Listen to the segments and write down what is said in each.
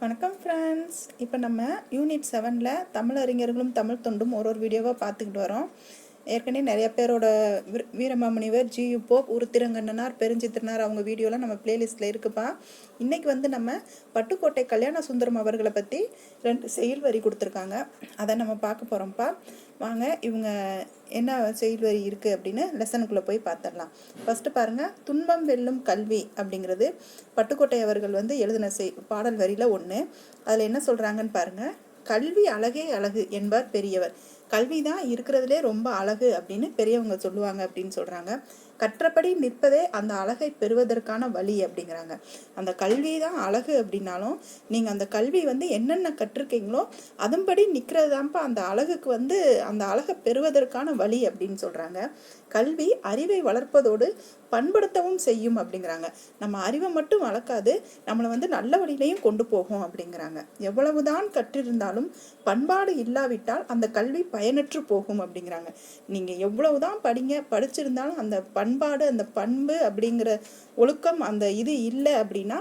வணக்கம் ஃப்ரெண்ட்ஸ் இப்போ நம்ம யூனிட் செவனில் தமிழ் அறிஞர்களும் தமிழ் தொண்டும் ஒரு ஒரு வீடியோவாக பார்த்துக்கிட்டு வரோம். ஏற்கனவே நிறைய பேரோட Veeramamunivar G U Pope Uruthirangannanar Perunchithiranar அவங்க வீடியோலாம் நம்ம பிளேலிஸ்ட்டில் இருக்குப்பா. இன்றைக்கி வந்து நம்ம பட்டுக்கோட்டை கல்யாண சுந்தரம் அவர்களை பற்றி ரெண்டு செயல் வரி கொடுத்துருக்காங்க. அதை நம்ம பார்க்க போகிறோம்ப்பா வாங்க இவங்க என்ன செயல் வரி இருக்குது அப்படின்னு லெசனுக்குள்ளே போய் பார்த்துடலாம் ஃபஸ்ட்டு பாருங்கள் துன்பம் வெல்லும் கல்வி அப்படிங்கிறது பட்டுக்கோட்டை அவர்கள் வந்து எழுதின செய் பாடல் வரியில் ஒன்று அதில் என்ன சொல்கிறாங்கன்னு பாருங்கள் கல்வி அழகே அழகு என்பார் பெரியவர். கல்வி தான் இருக்கிறதுலே ரொம்ப அழகு அப்படின்னு பெரியவங்க சொல்லுவாங்க அப்படின்னு சொல்கிறாங்க கற்றபடி நிற்பதே அந்த அழகை பெறுவதற்கான வழி அப்படிங்கிறாங்க. அந்த கல்வி தான் அழகு அப்படின்னாலும் நீங்கள் அந்த கல்வி வந்து என்னென்ன கற்றுருக்கீங்களோ அதன்படி நிற்கிறது தான்ப்பா அந்த அழகுக்கு வந்து அந்த அழகை பெறுவதற்கான வழி அப்படின்னு சொல்கிறாங்க கல்வி அறிவை வளர்ப்பதோடு பண்படுத்தவும் செய்யும் அப்படிங்கிறாங்க. நம்ம அறிவை மட்டும் வளர்க்காது நம்மளை வந்து நல்ல வழியிலையும் கொண்டு போகும் அப்படிங்கிறாங்க. எவ்வளவுதான் கற்றிருந்தாலும் பண்பாடு இல்லாவிட்டால் அந்த கல்வி பயனற்று போகும் அப்படிங்கிறாங்க. நீங்கள் எவ்வளவுதான் படிங்க படிச்சிருந்தாலும் அந்த பண்பாடு அந்த பண்பு அப்படிங்கிற ஒழுக்கம் அந்த இது இல்லை அப்படின்னா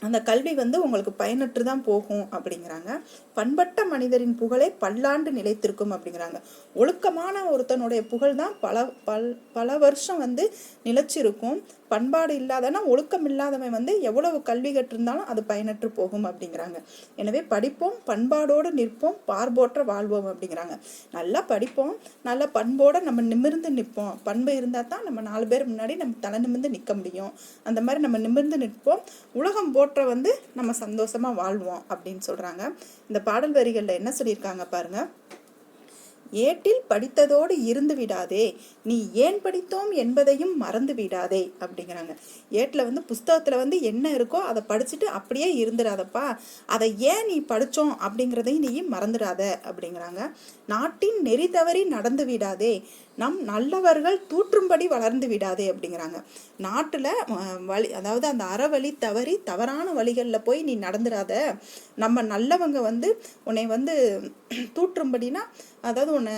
அந்த கல்வி வந்து உங்களுக்கு பயனற்று தான் போகும் அப்படிங்கிறாங்க. பண்பட்ட மனிதரின் புகழே பல்லாண்டு நிலைத்திருக்கும் அப்படிங்கிறாங்க. ஒழுக்கமான ஒருத்தனுடைய புகழ் தான் பல பல் பல வருஷம் வந்து நிலைச்சிருக்கும். பண்பாடு இல்லாதனா ஒழுக்கம் இல்லாதவன் வந்து எவ்வளவு கல்வி கற்றிருந்தாலும் அது பயனற்று போகும் அப்படிங்கிறாங்க. எனவே படிப்போம் பண்பாடோடு நிற்போம் பார்போற்ற வாழ்வோம் அப்படிங்கிறாங்க. நல்லா படிப்போம் நல்ல பண்போடு நம்ம நிமிர்ந்து நிற்போம். பண்பு இருந்தால் தான் நம்ம நாலு பேர் முன்னாடி நம்ம தலை நிமிர்ந்து நிற்க முடியும். அந்த மாதிரி நம்ம நிமிர்ந்து நிற்போம். உலகம் போற்ற வந்து நம்ம சந்தோஷமாக வாழ்வோம் அப்படின்னு சொல்கிறாங்க இந்த பாடல் வரிகளில் என்ன சொல்லியிருக்காங்க பாருங்கள் ஏட்டில் படித்ததோடு இருந்து விடாதே. நீ ஏன் படித்தோம் என்பதையும் மறந்து விடாதே அப்படிங்கிறாங்க. ஏட்டில் வந்து புஸ்தகத்தில் வந்து என்ன இருக்கோ அதை படிச்சுட்டு அப்படியே இருந்துடாதப்பா. அதை ஏன் நீ படித்தோம் அப்படிங்கிறதையும் நீ மறந்துடாத அப்படிங்கிறாங்க. நாட்டின் நெறி தவறி நடந்து விடாதே. நம் நல்லவர்கள் தூற்றும்படி வளர்ந்து விடாதே அப்படிங்கிறாங்க. நாட்டில் வழி அதாவது அந்த அறவழி தவறி தவறான வழிகளில் போய் நீ நடந்துடாத. நம்ம நல்லவங்க வந்து உன்னை வந்து தூற்றும்படினா அதாவது உன்னை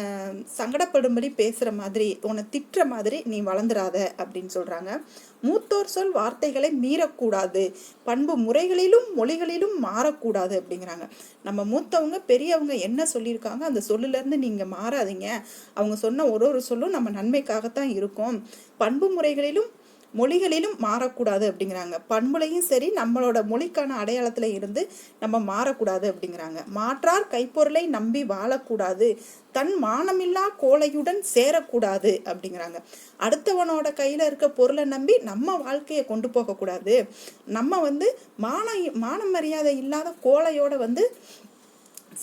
சங்கடப்படும்படி பேசுகிற மாதிரி உன்னை திட்டுற மாதிரி நீ வளர்ந்துடாத அப்படின்னு சொல்கிறாங்க மூத்தோர் சொல் வார்த்தைகளை மீறக்கூடாது. பண்பு முறைகளிலும் மொழிகளிலும் மாறக்கூடாது அப்படிங்கிறாங்க. நம்ம மூத்தவங்க பெரியவங்க என்ன சொல்லியிருக்காங்க அந்த சொல்லுலேருந்து நீங்கள் மாறாதீங்க. அவங்க சொன்ன ஒரு ஒரு சொல்லும் நம்ம நன்மைக்காகத்தான் இருக்கும். பண்பு முறைகளிலும் மொழிகளிலும் மாறக்கூடாது அப்படிங்கிறாங்க. பண்புலையும் சரி நம்மளோட மொழிக்கான அடையாளத்தில் இருந்து நம்ம மாறக்கூடாது அப்படிங்கிறாங்க. மாற்றார் கைப்பொருளை நம்பி வாழக்கூடாது. தன் மானமில்லா கோலையுடன் சேரக்கூடாது அப்படிங்கிறாங்க. அடுத்தவனோட கையில் இருக்க பொருளை நம்பி நம்ம வாழ்க்கையை கொண்டு போகக்கூடாது. நம்ம வந்து மான மான மரியாதை இல்லாத கோலையோட வந்து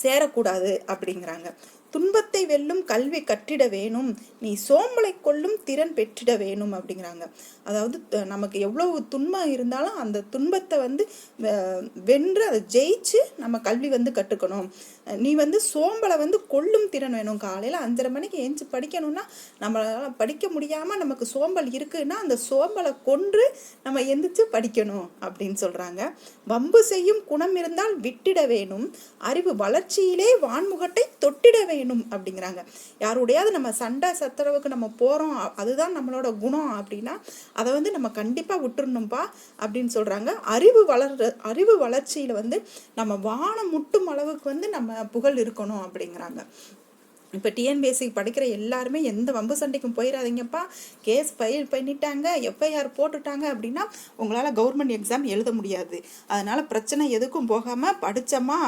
சேரக்கூடாது அப்படிங்கிறாங்க. துன்பத்தை வெல்லும் கல்வி கற்றிட வேணும். நீ சோம்பலை கொள்ளும் திறன் பெற்றிட வேணும் அப்படிங்கிறாங்க. அதாவது நமக்கு எவ்வளவு துன்பம் இருந்தாலும் அந்த துன்பத்தை வந்து வென்று அதை ஜெயிச்சு நம்ம கல்வி வந்து கற்றுக்கணும். நீ வந்து சோம்பலை வந்து கொள்ளும் திறன் வேணும். காலையில் அஞ்சரை மணிக்கு ஏஞ்சி படிக்கணும்னா நம்மளால் படிக்க முடியாமல் நமக்கு சோம்பல் இருக்குன்னா அந்த சோம்பலை கொன்று நம்ம எந்திரிச்சு படிக்கணும் அப்படின்னு சொல்கிறாங்க வம்பு செய்யும் குணம் இருந்தால் விட்டிட வேணும். அறிவு வளர்ச்சியிலே வான்முகட்டை தொட்டிட வேணும் அப்படிங்கிறாங்க. யாருடையாவது நம்ம சண்டை சத்தரவுக்கு நம்ம போகிறோம் அதுதான் நம்மளோட குணம் அப்படின்னா அதை வந்து நம்ம கண்டிப்பாக விட்டுறணும்ப்பா அப்படின்னு சொல்கிறாங்க அறிவு வளர்ற அறிவு வளர்ச்சியில் வந்து நம்ம வானம் முட்டும் அளவுக்கு வந்து நம்ம புகழ் இருக்கணும் அப்படிங்கிறாங்க. இப்போ டிஎன்பிஎஸ்சி படிக்கிற எல்லாருமே எந்த வம்பு சண்டைக்கும் போயிடாதீங்கப்பா கேஸ் ஃபைல் பண்ணிட்டாங்க எஃப்ஐஆர் போட்டுட்டாங்க அப்படின்னா உங்களால் கவர்மெண்ட் எக்ஸாம் எழுத முடியாது. அதனால் பிரச்சனை எதுக்கும் போகாமல் படித்தோமா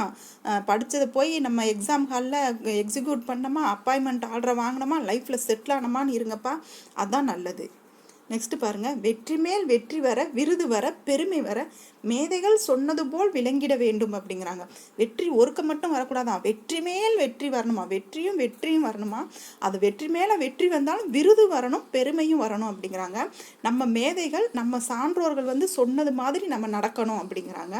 படித்ததை போய் நம்ம எக்ஸாம் ஹாலில் எக்ஸிக்யூட் பண்ணோமா அப்பாயின்மெண்ட் ஆர்டரை வாங்கினோமா லைஃப்பில் செட்டில் ஆனோமான்னு இருங்கப்பா. அதுதான் நல்லது. நெக்ஸ்ட்டு பாருங்கள் வெற்றி மேல் வெற்றி வர விருது வர பெருமை வர மேதைகள் சொன்னது போல் விளங்கிட வேண்டும் அப்படிங்கிறாங்க. வெற்றி ஒருக்க மட்டும் வரக்கூடாதான் வெற்றி மேல் வெற்றி வரணுமா? வெற்றியும் வெற்றியும் வரணுமா? அது வெற்றி மேலே வெற்றி வந்தாலும் விருது வரணும் பெருமையும் வரணும் அப்படிங்கிறாங்க. நம்ம மேதைகள் நம்ம சான்றோர்கள் வந்து சொன்னது மாதிரி நம்ம நடக்கணும் அப்படிங்கிறாங்க.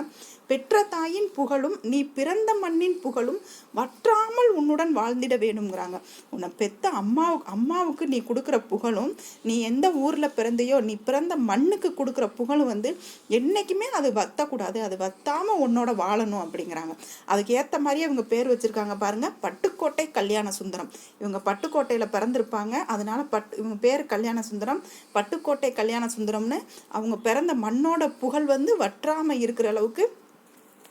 பெற்ற தாயின் புகழும் நீ பிறந்த மண்ணின் புகழும் வற்றாமல் உன்னுடன் வாழ்ந்திட வேணுங்கிறாங்க உன்னை பெத்த அம்மாவுக்கு அம்மாவுக்கு நீ கொடுக்குற புகழும் நீ எந்த ஊரில் பிறந்தையோ நீ பிறந்த மண்ணுக்கு கொடுக்குற புகழும் வந்து என்றைக்குமே அது வத்தக்கூடாது. அது வத்தாமல் உன்னோட வாழணும் அப்படிங்கிறாங்க. அதுக்கு ஏற்ற மாதிரியே இவங்க பேர் வச்சுருக்காங்க பாருங்கள் பட்டுக்கோட்டை கல்யாண சுந்தரம். இவங்க பட்டுக்கோட்டையில் பிறந்திருப்பாங்க. அதனால பட்டு இவங்க பேர் கல்யாண சுந்தரம். பட்டுக்கோட்டை கல்யாண சுந்தரம்னு அவங்க பிறந்த மண்ணோட புகழ் வந்து வற்றாமல் இருக்கிற அளவுக்கு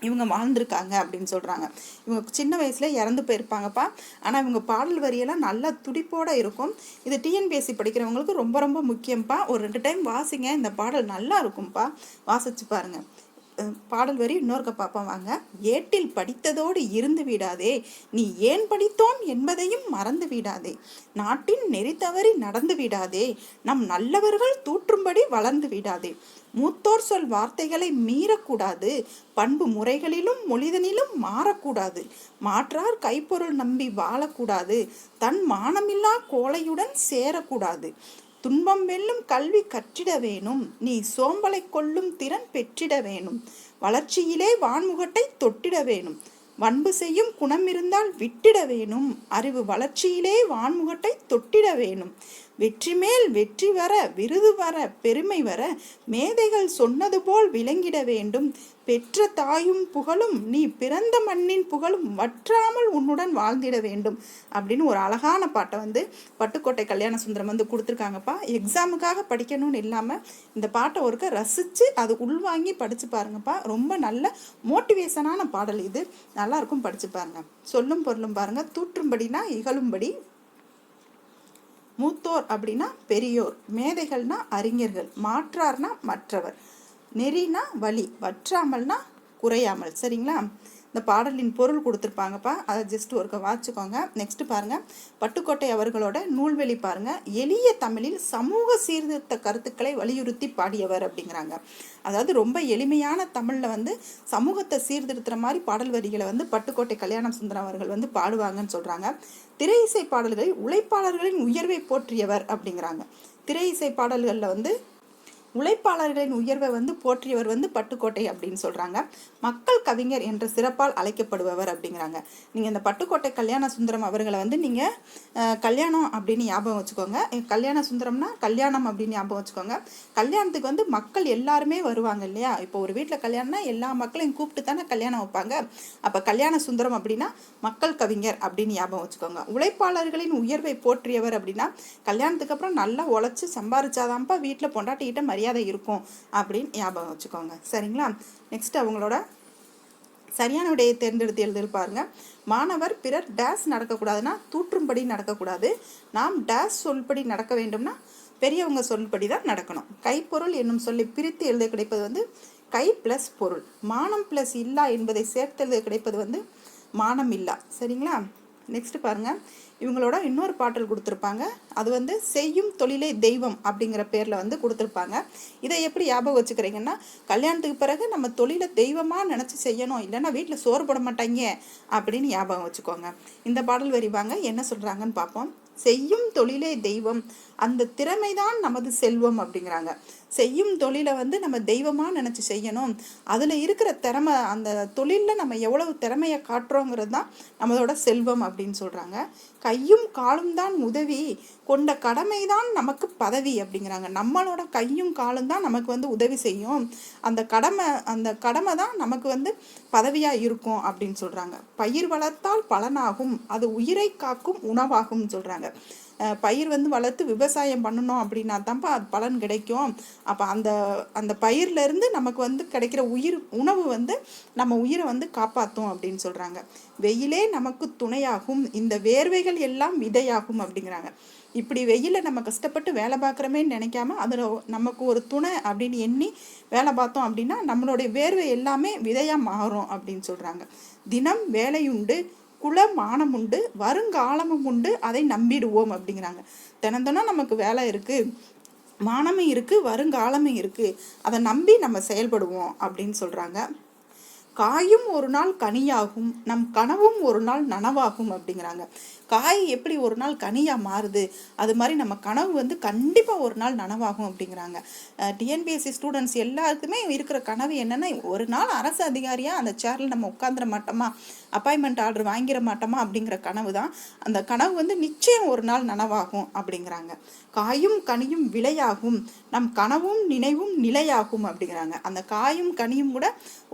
இவங்க வாழ்ந்திருக்காங்க அப்படின்னு சொல்கிறாங்க இவங்க சின்ன வயசில் இறந்து போயிருப்பாங்கப்பா. ஆனால் இவங்க பாடல் வரியெல்லாம் நல்லா துடிப்போட இருக்கும். இது டிஎன்பிஎஸ்சி படிக்கிறவங்களுக்கு ரொம்ப ரொம்ப முக்கியம்ப்பா ஒரு ரெண்டு டைம் வாசிங்க இந்த பாடல் நல்லா இருக்கும்ப்பா வாசிச்சு பாருங்கள் பாடல் வரி இன்னொருக்க பார்ப்போம் வாங்க. ஏட்டில் படித்ததோடு இருந்து விடாதே. நீ ஏன் படித்தோம் என்பதையும் மறந்து விடாதே. நாட்டின் நெறி தவறி நடந்து விடாதே. நம் நல்லவர்கள் தூற்றும்படி வளர்ந்து விடாதே. மூத்தோர் சொல் வார்த்தைகளை மீறக்கூடாது. பண்பு முறைகளிலும் மொழிதனிலும் மாறக்கூடாது. மாற்றார் கைப்பொருள் நம்பி வாழக்கூடாது. தன் மானமில்லா கோழையுடன் சேரக்கூடாது. துன்பம் வெல்லும் கல்வி கற்றிட வேணும். நீ சோம்பலை கொள்ளும் திறன் பெற்றிட வேணும். வளர்ச்சியிலே வான்முகட்டை தொட்டிட வேணும். வன்பு செய்யும் குணம் இருந்தால் விட்டிட வேணும். அறிவு வளர்ச்சியிலே வான்முகட்டை தொட்டிட வேணும். வெற்றி மேல் வெற்றி வர விருது வர பெருமை வர மேதைகள் சொன்னது போல் விளங்கிட வேண்டும். பெற்ற தாயும் புகழும் நீ பிறந்த மண்ணின் புகழும் வற்றாமல் உன்னுடன் வாழ்ந்திட வேண்டும். அப்படின்னு ஒரு அழகான பாட்டை வந்து பட்டுக்கோட்டை கல்யாண சுந்தரம் வந்து கொடுத்துருக்காங்கப்பா. எக்ஸாமுக்காக படிக்கணும்னு இல்லாமல் இந்த பாட்டை ஒருக்க ரசித்து அது உள்வாங்கி படித்து பாருங்கப்பா. ரொம்ப நல்ல மோட்டிவேஷனான பாடல் இது. நல்லாயிருக்கும் படித்து பாருங்க. சொல்லும் பொருளும் பாருங்கள் தூற்றும்படினா இகழும்படி மூத்தோர் அப்படின்னா பெரியோர். மேதைகள்னா அறிஞர்கள். மாற்றார்னா மற்றவர். நெறினா வழி வற்றாமல்னா குறையாமல். சரிங்களா? இந்த பாடலின் பொருள் கொடுத்துருப்பாங்கப்பா. அதை ஜஸ்ட் ஒருக்க வாச்சுக்கோங்க நெக்ஸ்ட் பாருங்க. பட்டுக்கோட்டை அவர்களோட நூல்வெளி பாருங்க. எளிய தமிழில் சமூக சீர்திருத்த கருத்துக்களை வலியுறுத்தி பாடியவர் அப்படிங்கிறாங்க. அதாவது ரொம்ப எளிமையான தமிழில் வந்து சமூகத்தை சீர்திருத்துற மாதிரி பாடல் வரிகளை வந்து பட்டுக்கோட்டை கல்யாண சுந்தரம் அவர்கள் வந்து பாடுவாங்கன்னு சொல்றாங்க. திரை இசை பாடல்களில் உழைப்பாளர்களின் உயர்வை போற்றியவர் அப்படிங்கிறாங்க. திரை இசை பாடல்களில் வந்து உழைப்பாளர்களின் உயர்வை வந்து போற்றியவர் வந்து பட்டுக்கோட்டை அப்படின்னு சொல்கிறாங்க மக்கள் கவிஞர் என்ற சிறப்பால் அழைக்கப்படுபவர் அப்படிங்கிறாங்க. நீங்கள் இந்த பட்டுக்கோட்டை கல்யாண சுந்தரம் அவர்களை வந்து நீங்கள் கல்யாணம் அப்படின்னு ஞாபகம் வச்சுக்கோங்க. கல்யாண சுந்தரம்னா கல்யாணம் அப்படின்னு ஞாபகம் வச்சுக்கோங்க. கல்யாணத்துக்கு வந்து மக்கள் எல்லாருமே வருவாங்க இல்லையா? இப்போ ஒரு வீட்டில் கல்யாணம்னா எல்லா மக்களையும் கூப்பிட்டு தானே கல்யாணம் வைப்பாங்க. அப்போ கல்யாண சுந்தரம் அப்படின்னா மக்கள் கவிஞர் அப்படின்னு ஞாபகம் வச்சுக்கோங்க. உழைப்பாளர்களின் உயர்வை போற்றியவர் அப்படின்னா கல்யாணத்துக்கு அப்புறம் நல்லா உழைச்சி சம்பாரிச்சாதான்ப்பா வீட்டில் பொண்டாட்டிக்கிட்ட மரியாதை இருக்கும் அப்படின்னு ஞாபகம் வச்சுக்கோங்க. சரிங்களா? நெக்ஸ்ட் அவங்களோட சரியான விடையை தேர்ந்தெடுத்து எழுதியிருப்பாருங்க மாணவர் பிறர் டேஸ் நடக்கக்கூடாதுன்னா தூற்றும்படி நடக்கக்கூடாது. நாம் டேஸ் சொல்படி நடக்க வேண்டும்னா பெரியவங்க சொல்படி தான் நடக்கணும். கைப்பொருள் என்னும் சொல்லி பிரித்து எழுத கிடைப்பது வந்து கை ப்ளஸ் பொருள். மானம் ப்ளஸ் இல்லா என்பதை சேர்த்து எழுத கிடைப்பது வந்து மானம் இல்லா. சரிங்களா? நெக்ஸ்ட் பாருங்க. இவங்களோட இன்னொரு பாடல் கொடுத்துருப்பாங்க. அது வந்து செய்யும் தொழிலே தெய்வம் அப்படிங்கிற பேரில் வந்து கொடுத்துருப்பாங்க. இதை எப்படி ஞாபகம் வச்சுக்கிறீங்கன்னா கல்யாணத்துக்கு பிறகு நம்ம தொழிலை தெய்வமாக நினச்சி செய்யணும். இல்லைன்னா வீட்டில் சோறு போட மாட்டாங்க அப்படின்னு ஞாபகம் வச்சுக்கோங்க. இந்த பாடல் வரிவாங்க என்ன சொல்கிறாங்கன்னு பார்ப்போம். செய்யும் தொழிலே தெய்வம். அந்த திறமைதான் நமது செல்வம் அப்படிங்கிறாங்க. செய்யும் தொழிலை வந்து நம்ம தெய்வமாக நினச்சி செய்யணும். அதில் இருக்கிற திறமை அந்த தொழிலில் நம்ம எவ்வளவு திறமையை காட்டுறோங்கிறது தான் நம்மளோட செல்வம் அப்படின்னு சொல்கிறாங்க கையும் காலும் தான் உதவி. கொண்ட கடமை தான் நமக்கு பதவி அப்படிங்கிறாங்க. நம்மளோட கையும் காலும் தான் நமக்கு வந்து உதவி செய்யும். அந்த கடமை அந்த கடமை தான் நமக்கு வந்து பதவியாக இருக்கும் அப்படின்னு சொல்கிறாங்க பயிர் வளர்த்தால் பலனாகும். அது உயிரை காக்கும் உணவாகும்னு சொல்கிறாங்க பயிர் வந்து வளர்த்து விவசாயம் பண்ணணும் அப்படின்னா தான்ப்பா அது பலன் கிடைக்கும். அப்போ அந்த அந்த பயிர்லேருந்து நமக்கு வந்து கிடைக்கிற உயிர் உணவு வந்து நம்ம உயிரை வந்து காப்பாற்றும் அப்படின்னு சொல்கிறாங்க வெயிலே நமக்கு துணையாகும். இந்த வேர்வைகள் எல்லாம் விதையாகும் அப்படிங்கிறாங்க. இப்படி வெயில நம்ம கஷ்டப்பட்டு வேலை பார்க்குறோமேன்னு நினைக்காம அதில் நமக்கு ஒரு துணை அப்படின்னு எண்ணி வேலை பார்த்தோம் அப்படின்னா நம்மளுடைய வேர்வை எல்லாமே விதையாக மாறும் அப்படின்னு சொல்கிறாங்க தினம் வேலையுண்டு. குலமானம் உண்டு வருங்காலமும் உண்டு அதை நம்பிடுவோம் அப்படிங்கிறாங்க. தினந்தனம் நமக்கு வேலை இருக்குது மானமும் இருக்குது வருங்காலமும் இருக்குது அதை நம்பி நம்ம செயல்படுவோம் அப்படின்னு சொல்கிறாங்க காயும் ஒரு நாள் கனியாகும் நம் கனவும் ஒரு நாள் நனவாகும் அப்படிங்கிறாங்க. காய் எப்படி ஒரு நாள் கனியாக மாறுது? அது மாதிரி நம்ம கனவு வந்து கண்டிப்பாக ஒரு நாள் நனவாகும் அப்படிங்கிறாங்க. டிஎன்பிஎஸ்சி ஸ்டூடெண்ட்ஸ் எல்லாருக்குமே இருக்கிற கனவு என்னென்னா ஒரு நாள் அரசு அதிகாரியாக அந்த சேரில் நம்ம உட்காந்துட மாட்டோமா? அப்பாயின்மெண்ட் ஆர்டர் வாங்கிட மாட்டோமா? அப்படிங்கிற கனவு தான். அந்த கனவு வந்து நிச்சயம் ஒரு நாள் நனவாகும் அப்படிங்கிறாங்க. காயும் கனியும் விலையாகும். நம் கனவும் நினைவும் நிலையாகும் அப்படிங்கிறாங்க. அந்த காயும் கனியும் கூட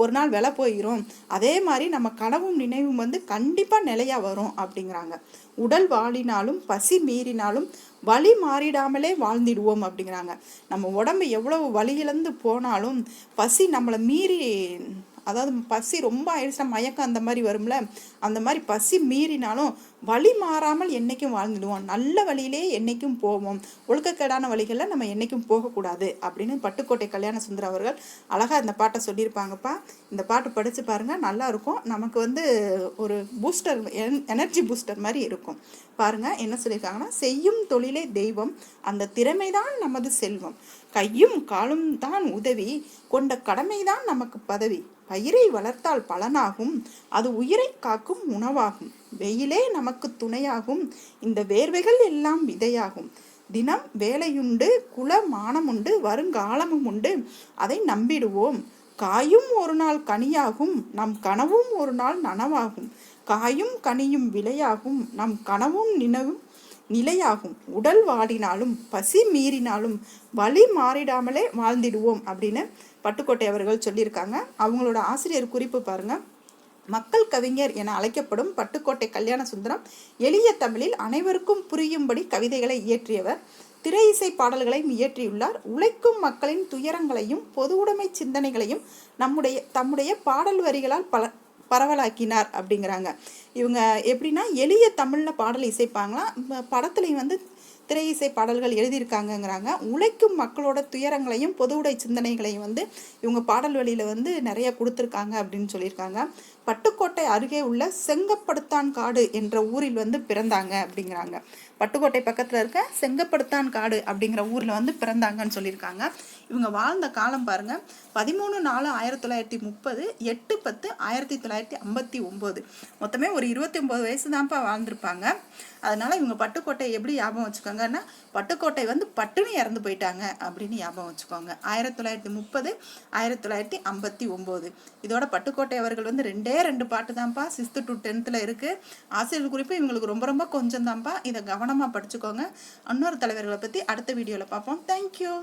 ஒரு நாள் விலை போயிடும் அதே மாதிரி நம்ம கனவும் நினைவும் வந்து கண்டிப்பாக நிலையா வரும் அப்படிங்கிறாங்க. உடல் வாழினாலும் பசி மீறினாலும் வழி மாறிடாமலே வாழ்ந்திடுவோம் அப்படிங்கிறாங்க. நம்ம உடம்பு எவ்வளவு வலி இழந்து போனாலும் பசி நம்மளை மீறி அதாவது பசி ரொம்ப ஆயிடுச்சுன்னா மயக்கம் அந்த மாதிரி வரும்ல? அந்த மாதிரி பசி மீறினாலும் வழி மாறாமல் என்றைக்கும் வாழ்ந்துடுவோம். நல்ல வழியிலே என்றைக்கும் போவோம். ஒழுக்கக்கேடான வழிகளில் நம்ம என்றைக்கும் போகக்கூடாது அப்படின்னு பட்டுக்கோட்டை கல்யாண சுந்தர் அவர்கள் அழகாக இந்த பாட்டை சொல்லியிருப்பாங்கப்பா. இந்த பாட்டு படித்து பாருங்கள் நல்லாயிருக்கும் நமக்கு வந்து ஒரு பூஸ்டர் எனர்ஜி பூஸ்டர் மாதிரி இருக்கும். பாருங்கள் என்ன சொல்லியிருக்காங்கன்னா செய்யும் தொழிலே தெய்வம் அந்த திறமைதான் நமது செல்வம். கையும் காலும் தான் உதவி கொண்ட கடமைதான் நமக்கு பதவி. பயிரை வளர்த்தால் பலனாகும். அது உயிரை காக்கும் உணவாகும். வெயிலே நமக்கு துணையாகும். இந்த வேர்வைகள் எல்லாம் விதையாகும். தினம் வேலையுண்டு குல மானமுண்டு வருங்காலமும் உண்டு. அதை நம்பிடுவோம். காயும் ஒரு நாள் கனியாகும். நம் கனவும் ஒரு நாள் நனவாகும். காயும் கனியும் விலையாகும். நம் கனவும் நினவும் நிலையாகும். உடல் வாடினாலும் பசி மீறினாலும் வழி மாறிடாமலே வாழ்ந்திடுவோம் அப்படின்னு பட்டுக்கோட்டை அவர்கள் சொல்லியிருக்காங்க. அவங்களோட ஆசிரியர் குறிப்பு பாருங்க. மக்கள் கவிஞர் என அழைக்கப்படும் பட்டுக்கோட்டை கல்யாண சுந்தரம் எளிய தமிழில் அனைவருக்கும் புரியும்படி கவிதைகளை இயற்றியவர். திரை இசை பாடல்களையும் இயற்றியுள்ளார். உழைக்கும் மக்களின் துயரங்களையும் பொது உடைமை சிந்தனைகளையும் நம்முடைய தம்முடைய பாடல் வரிகளால் பல பரவலாக்கினார். அப்படிங்கிறாங்க. இவங்க எப்படின்னா எளிய தமிழில் பாடல் இசைப்பாங்களாம். படத்துலையும் வந்து திரை இசை பாடல்கள் எழுதியிருக்காங்கங்கிறாங்க. உழைக்கும் மக்களோட துயரங்களையும் பொது உடை சிந்தனைகளையும் வந்து இவங்க பாடல் வழியில் வந்து நிறைய கொடுத்துருக்காங்க அப்படின்னு சொல்லியிருக்காங்க. பட்டுக்கோட்டை அருகே உள்ள செங்கப்படுத்தான் காடு என்ற ஊரில் வந்து பிறந்தாங்க அப்படிங்கிறாங்க. பட்டுக்கோட்டை பக்கத்தில் இருக்க செங்கப்படுத்தான் காடு அப்படிங்கிற ஊரில் வந்து பிறந்தாங்கன்னு சொல்லியிருக்காங்க. இவங்க வாழ்ந்த காலம் பாருங்கள் பதிமூணு நாலு ஆயிரத்தி தொள்ளாயிரத்தி முப்பது எட்டு பத்து ஆயிரத்தி தொள்ளாயிரத்தி ஐம்பத்தி ஒம்பது. மொத்தமே ஒரு இருபத்தி ஒம்பது வயசு தான்ப்பா வாழ்ந்திருப்பாங்க. அதனால் இவங்க பட்டுக்கோட்டை எப்படி ஞாபகம் வச்சுக்கோங்கன்னா பட்டுக்கோட்டை வந்து பட்டுன்னு இறந்து போயிட்டாங்க அப்படின்னு ஞாபகம் வச்சுக்கோங்க. ஆயிரத்தி தொள்ளாயிரத்தி முப்பது ஆயிரத்தி தொள்ளாயிரத்தி ஐம்பத்தி ஒம்பது. இதோட பட்டுக்கோட்டை அவர்கள் வந்து ரெண்டே ரெண்டு பாட்டு தான்ப்பா சிக்ஸ்த்து டு டென்த்தில் இருக்குது ஆசிரியர் குறிப்பு இவங்களுக்கு ரொம்ப ரொம்ப கொஞ்சம் தான்ப்பா இதை கவனமாக படிச்சுக்கோங்க. இன்னொரு தலைவர்களை பற்றி அடுத்த வீடியோவில் பார்ப்போம். தேங்க்யூ